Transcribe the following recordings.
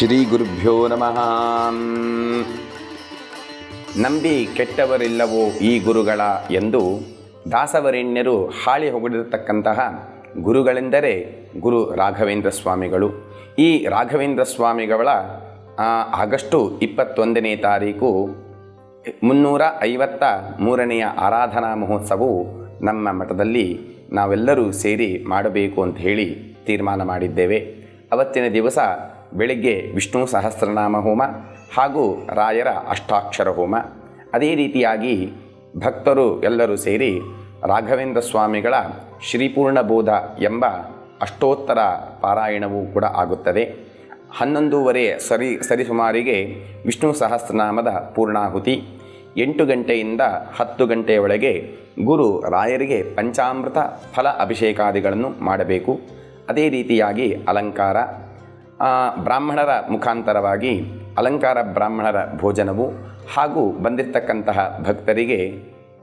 ಶ್ರೀ ಗುರುಭ್ಯೋ ನಮಃ. ನಂಬಿ ಕೆಟ್ಟವರಿಲ್ಲವೋ ಈ ಗುರುಗಳ ಎಂದು ದಾಸವರೇಣ್ಯರು ಹಾಳಿ ಹೊಗಳಿರತಕ್ಕಂತಹ ಗುರುಗಳೆಂದರೆ ಗುರು ರಾಘವೇಂದ್ರ ಸ್ವಾಮಿಗಳು. ಈ ರಾಘವೇಂದ್ರ ಸ್ವಾಮಿಗಳ ಆಗಸ್ಟು ಇಪ್ಪತ್ತೊಂದನೇ ತಾರೀಕು ಮುನ್ನೂರ ಐವತ್ತ ಮೂರನೆಯ ಆರಾಧನಾ ಮಹೋತ್ಸವವು ನಮ್ಮ ಮಠದಲ್ಲಿ ನಾವೆಲ್ಲರೂ ಸೇರಿ ಮಾಡಬೇಕು ಅಂತ ಹೇಳಿ ತೀರ್ಮಾನ ಮಾಡಿದ್ದೇವೆ. ಅವತ್ತಿನ ದಿವಸ ಬೆಳಗ್ಗೆ ವಿಷ್ಣು ಸಹಸ್ರನಾಮ ಹೋಮ ಹಾಗೂ ರಾಯರ ಅಷ್ಟಾಕ್ಷರ ಹೋಮ. ಅದೇ ರೀತಿಯಾಗಿ ಭಕ್ತರು ಎಲ್ಲರೂ ಸೇರಿ ರಾಘವೇಂದ್ರ ಸ್ವಾಮಿಗಳ ಶ್ರೀಪೂರ್ಣಬೋಧ ಎಂಬ ಅಷ್ಟೋತ್ತರ ಪಾರಾಯಣವೂ ಕೂಡ ಆಗುತ್ತದೆ. ಹನ್ನೊಂದೂವರೆ ಸರಿ, ಸರಿಸುಮಾರಿಗೆ ವಿಷ್ಣು ಸಹಸ್ರನಾಮದ ಪೂರ್ಣಾಹುತಿ. ಎಂಟು ಗಂಟೆಯಿಂದ ಹತ್ತು ಗಂಟೆಯೊಳಗೆ ಗುರು ರಾಯರಿಗೆ ಪಂಚಾಮೃತ ಫಲ ಅಭಿಷೇಕಾದಿಗಳನ್ನು ಮಾಡಬೇಕು. ಅದೇ ರೀತಿಯಾಗಿ ಅಲಂಕಾರ ಬ್ರಾಹ್ಮಣರ ಮುಖಾಂತರವಾಗಿ ಅಲಂಕಾರ ಬ್ರಾಹ್ಮಣರ ಭೋಜನವು ಹಾಗೂ ಬಂದಿರತಕ್ಕಂತಹ ಭಕ್ತರಿಗೆ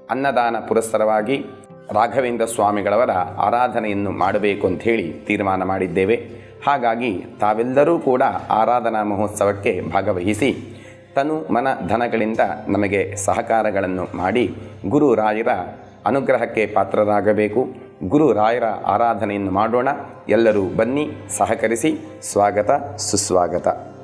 ಅನ್ನದಾನ ಪುರಸ್ಸರವಾಗಿ ರಾಘವೇಂದ್ರ ಸ್ವಾಮಿಗಳವರ ಆರಾಧನೆಯನ್ನು ಮಾಡಬೇಕು ಅಂತ ಹೇಳಿ ತೀರ್ಮಾನ ಮಾಡಿದ್ದೇವೆ. ಹಾಗಾಗಿ ತಾವೆಲ್ಲರೂ ಕೂಡ ಆರಾಧನಾ ಮಹೋತ್ಸವಕ್ಕೆ ಭಾಗವಹಿಸಿ ತನು ಮನ ಧನಗಳಿಂದ ನಮಗೆ ಸಹಕಾರಗಳನ್ನು ಮಾಡಿ ಗುರುರಾಯರ ಅನುಗ್ರಹಕ್ಕೆ ಪಾತ್ರರಾಗಬೇಕು. ಗುರು ರಾಯರ ಆರಾಧನೆಯನ್ನು ಮಾಡೋಣ. ಎಲ್ಲರೂ ಬನ್ನಿ ಸಹಕರಿಸಿ. ಸ್ವಾಗತ ಸುಸ್ವಾಗತ.